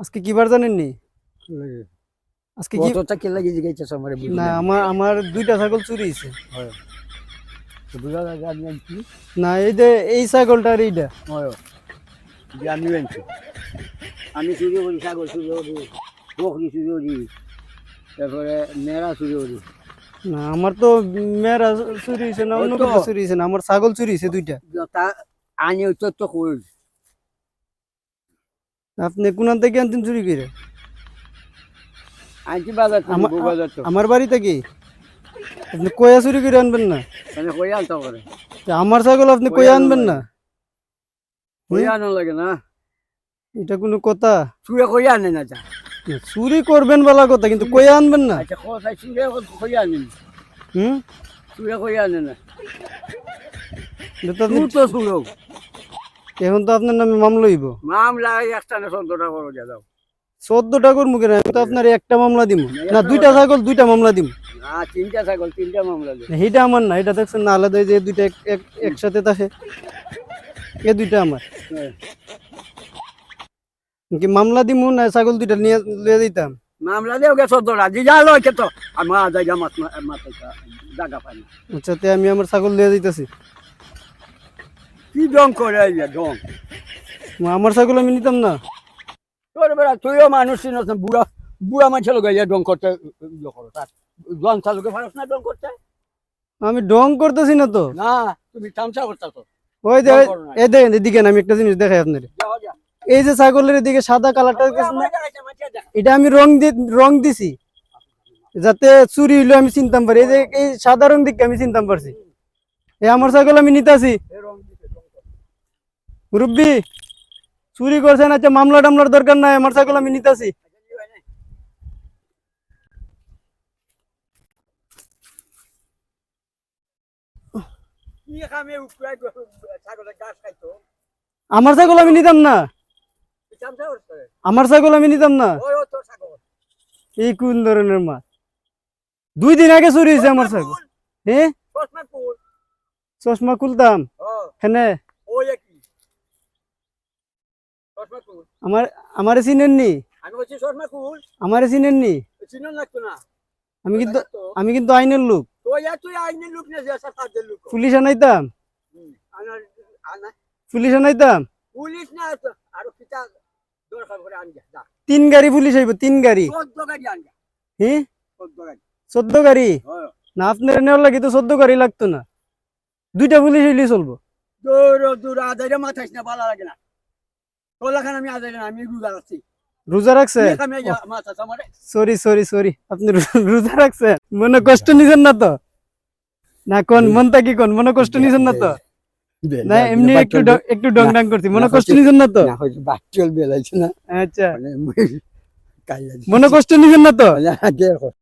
আজকে কি বার জানেননি আজকে কি কতটা কে লাগি জিগাইছে আমারে না আমার আমার দুইটা ছাগল চুরি হয়েছে হয়। বুঝা লাগে আমি আনছি না এই যে এই ছাগলটা আর এইটা। হয়। যে আমি আনছি। আমি চুরি করি ছাগল চুরি করি বকরি চুরি করি তারপরে মেরা চুরি করি। না আমার তো মেয়েরা চুরি হয়েছে না অন্য। কোথাও চুরি হয়েছে না? আমার ছাগল চুরি হয়েছে দুইটা। আনি তো তো কই আপনি কোনান থেকে আনতেন চুরি করে? আনছি বাজার থেকে বাজার তো আমার বাড়িতে কি? আপনি কয়া চুরি করে আনবেন না? মানে কই আনতে পারে আমার ছাগল আপনি কয়া কয়া আনবেন না। কই লাগে না? এটা কোনো কথা? চুরে আনে না যা চুরি করবেন বলা কথা কিন্তু কয়া আনবেন না? আচ্ছা চুরে আনে না? হুম? চুরে কই আনে না। এটা তো আপনি তো চুরো। এখন তো আপনার নামে মামলা হইব। মামলা একটা না সন্তটা করো যা দাও। চোদ্দ টাকার মুখে আমি তো আপনার একটা মামলা দিব না দুইটা ছাগল দুইটা মামলা দিব না তিনটা ছাগল তিনটা মামলা আমার না এটা দেখছেন না আলাদা যে দুইটা একসাথে থাকে। এ দুইটা আমার। হ্যাঁ। কি মামলা দিমু না ছাগল দুইটা নিয়ে লিয়ে দিতাম? মামলা দেও গে সন্তটা দি যা লয় তো। আমার জায়গা পাই আচ্ছা তে আমি আমার ছাগল লিয়ে দিতেছি। কি ডং করে ডং? আমার ছাগল আমি নিতাম না। তোর বেড়া তুইও মানুষ চিনস না বুড়া বুড়া মানুষের লোক এই ডং করতে ইয়ে করো তার পারস না ডং করতে? আমি ডং করতেছি না তো। না তুমি তামসা করতেছ ওই ডং এই দেখেন এদিকে আমি একটা জিনিস দেখাই আপনার এই যে ছাগলের এদিকে সাদা কালারটা এটা আমি রং দি রং দিছি। যাতে চুরি হইলে আমি চিনতাম পারি। এই যে এই সাদা রং দিকে আমি চিনতাম পারছি। এই আমার ছাগল আমি নিতাছি। মুরব্বি চুরি করছেন আচ্ছা মামলা টামলার দরকার নাই আমার ছাগল আমি নিতাছি। গাছ খাইতো? আমার ছাগল আমি নিতাম না। আমার ছাগল আমি নিতাম না। এই কোন ধরনের মাছ দুই দিন আগে চুরি হয়েছে আমার ছাগল। হ্যাঁ? চশমা কুল চশমা খুলতাম ও হেনে ওই কি চশমা কুল আমার আমারে চিনেননি? আমি বলছি চশমা কুল। আমারে চিনেননি? চিনো লাগতো না। আমি কিন্তু আমি কিন্তু আইনের লোক। তুই আইনের লোক না লোক। পুলিশ আনাইতাম। পুলিশ আনাইতাম। পুলিশ না আর পিতা দরকার করে তিন গাড়ি পুলিশ আইব তিন গাড়ি। চোদ্দ গাড়ি আন যা হ্যাঁ চোদ্দ গাড়ি। চোদ্দ গাড়ি? হ্যাঁ। না আপনার নেওয়ার লাগে তো চোদ্দ গাড়ি লাগতো না। দুইটা পুলিশ হইলে চলবো। দূর দূর আদারে মাথাইস না ভালো লাগে না। আমি আমি রুজা আছি রোজা রাখছে আমি মাথা আমারে সরি সরি সরি আপনি রোজা রাখছেন? মনে কষ্ট নিছেন না তো? না কোন মনটা কি কোন? মনে কষ্ট নিছেন না তো? না এমনি একটু একটু ডং ডাং করছি। মনে কষ্ট নিছেন না তো? বেলাইছে না। আচ্ছা। মানে কষ্ট নিছেন না তো?